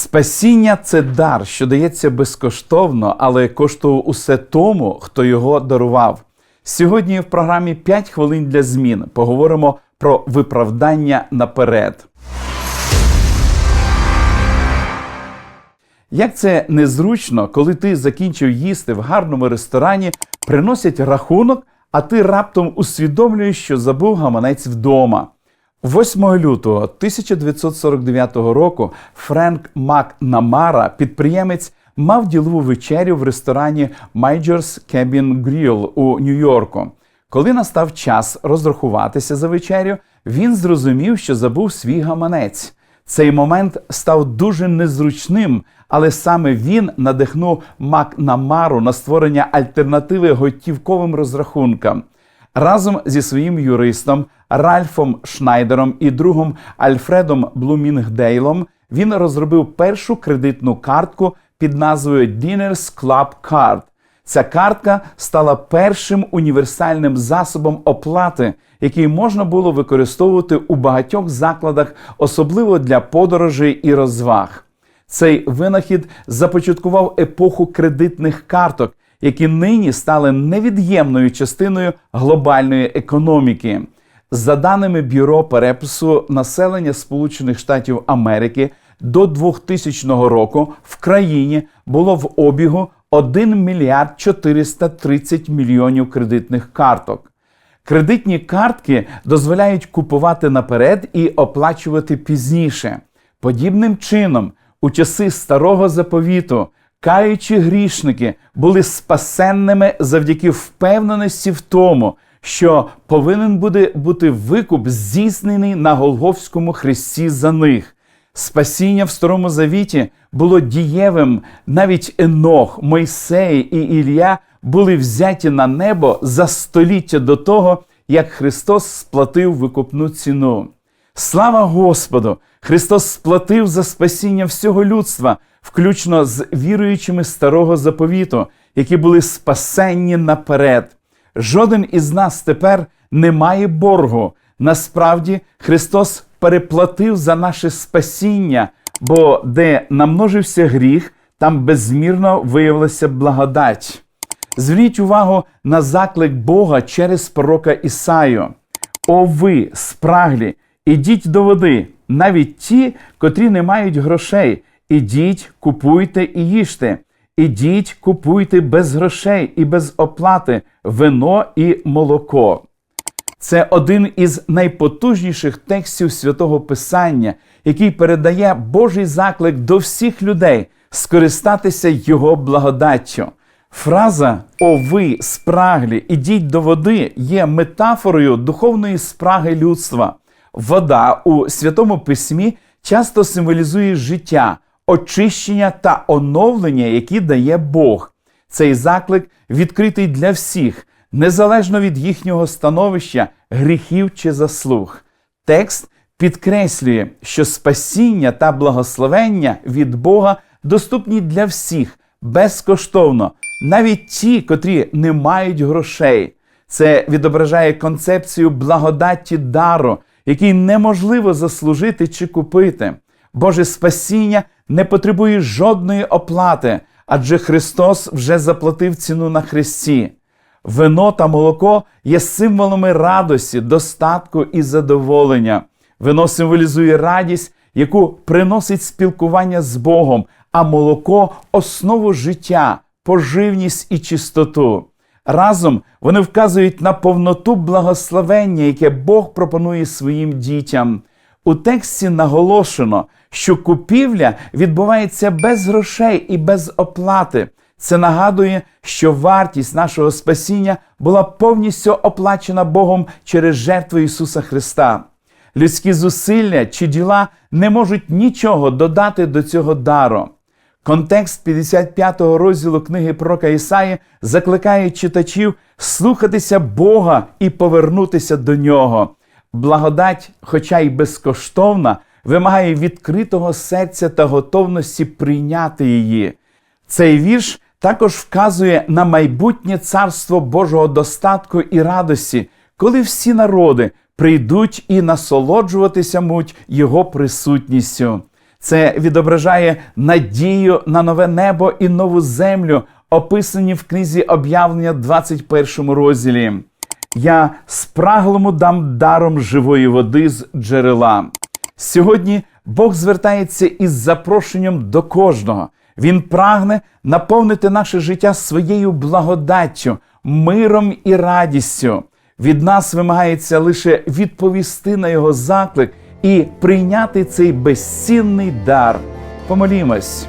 Спасіння це дар, що дається безкоштовно, але коштує усе тому, хто його дарував. Сьогодні в програмі «5 хвилин для змін поговоримо про виправдання наперед. Як це незручно, коли ти закінчив їсти в гарному ресторані, приносять рахунок, а ти раптом усвідомлюєш, що забув гаманець вдома. 8 лютого 1949 року Френк Макнамара, підприємець, мав ділову вечерю в ресторані Major's Cabin Grill у Нью-Йорку. Коли настав час розрахуватися за вечерю, він зрозумів, що забув свій гаманець. Цей момент став дуже незручним, але саме він надихнув Макнамару на створення альтернативи готівковим розрахункам. Разом зі своїм юристом Ральфом Шнайдером і другом Альфредом Блумінгдейлом він розробив першу кредитну картку під назвою Diners Club Card. Ця картка стала першим універсальним засобом оплати, який можна було використовувати у багатьох закладах, особливо для подорожей і розваг. Цей винахід започаткував епоху кредитних карток, які нині стали невід'ємною частиною глобальної економіки. За даними бюро перепису населення Сполучених Штатів Америки до 2000 року в країні було в обігу 1 мільярд 430 мільйонів кредитних карток. Кредитні картки дозволяють купувати наперед і оплачувати пізніше. Подібним чином, у часи старого заповіту, каючі грішники були спасенними завдяки впевненості в тому, що повинен буде бути викуп здійснений на Голговському хресті за них. Спасіння в Старому Завіті було дієвим, навіть Енох, Мойсей і Ілля були взяті на небо за століття до того, як Христос сплатив викупну ціну. Слава Господу! Христос сплатив за спасіння всього людства, включно з віруючими старого заповіту, які були спасенні наперед. Жоден із нас тепер не має боргу. Насправді, Христос переплатив за наше спасіння, бо де намножився гріх, там безмірно виявилася благодать. Зверніть увагу на заклик Бога через пророка Ісаю. О ви, спраглі, ідіть до води, навіть ті, котрі не мають грошей. Ідіть, купуйте і їжте. Ідіть, купуйте без грошей і без оплати вино і молоко. Це один із найпотужніших текстів святого Писання, який передає Божий заклик до всіх людей скористатися Його благодаттю. Фраза О ви, спраглі, ідіть до води є метафорою духовної спраги людства. Вода у святому письмі часто символізує життя, очищення та оновлення, які дає Бог. Цей заклик відкритий для всіх, незалежно від їхнього становища, гріхів чи заслуг. Текст підкреслює, що спасіння та благословення від Бога доступні для всіх безкоштовно, навіть ті, котрі не мають грошей. Це відображає концепцію благодаті дару, який неможливо заслужити чи купити. Боже спасіння не потребує жодної оплати, адже Христос вже заплатив ціну на хресті. Вино та молоко є символами радості, достатку і задоволення. Вино символізує радість, яку приносить спілкування з Богом, а молоко основу життя, поживність і чистоту. Разом вони вказують на повноту благословення, яке Бог пропонує своїм дітям. У тексті наголошено, що купівля відбувається без грошей і без оплати. Це нагадує, що вартість нашого спасіння була повністю оплачена Богом через жертву Ісуса Христа. Людські зусилля чи діла не можуть нічого додати до цього дару. Контекст 55-го розділу книги пророка Ісаї закликає читачів слухатися Бога і повернутися до нього. Благодать, хоча й безкоштовна, вимагає відкритого серця та готовності прийняти її. Цей вірш також вказує на майбутнє царство Божого достатку і радості, коли всі народи прийдуть і насолоджуватися муть Його присутністю. Це відображає надію на нове небо і нову землю, описані в книзі об'явлення 21 розділі. Я спраглому дам даром живої води з джерела. Сьогодні Бог звертається із запрошенням до кожного. Він прагне наповнити наше життя своєю благодаттю, миром і радістю. Від нас вимагається лише відповісти на його заклик і прийняти цей безцінний дар. Помолімось.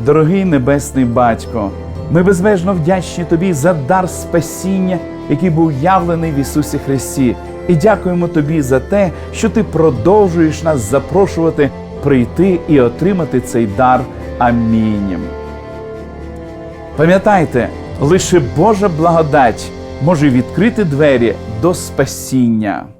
Дорогий Небесний Батько, ми безмежно вдячні Тобі за дар спасіння, який був явлений в Ісусі Христі, і дякуємо Тобі за те, що Ти продовжуєш нас запрошувати прийти і отримати цей дар. Амінь. Пам'ятайте, лише Божа благодать може відкрити двері до спасіння.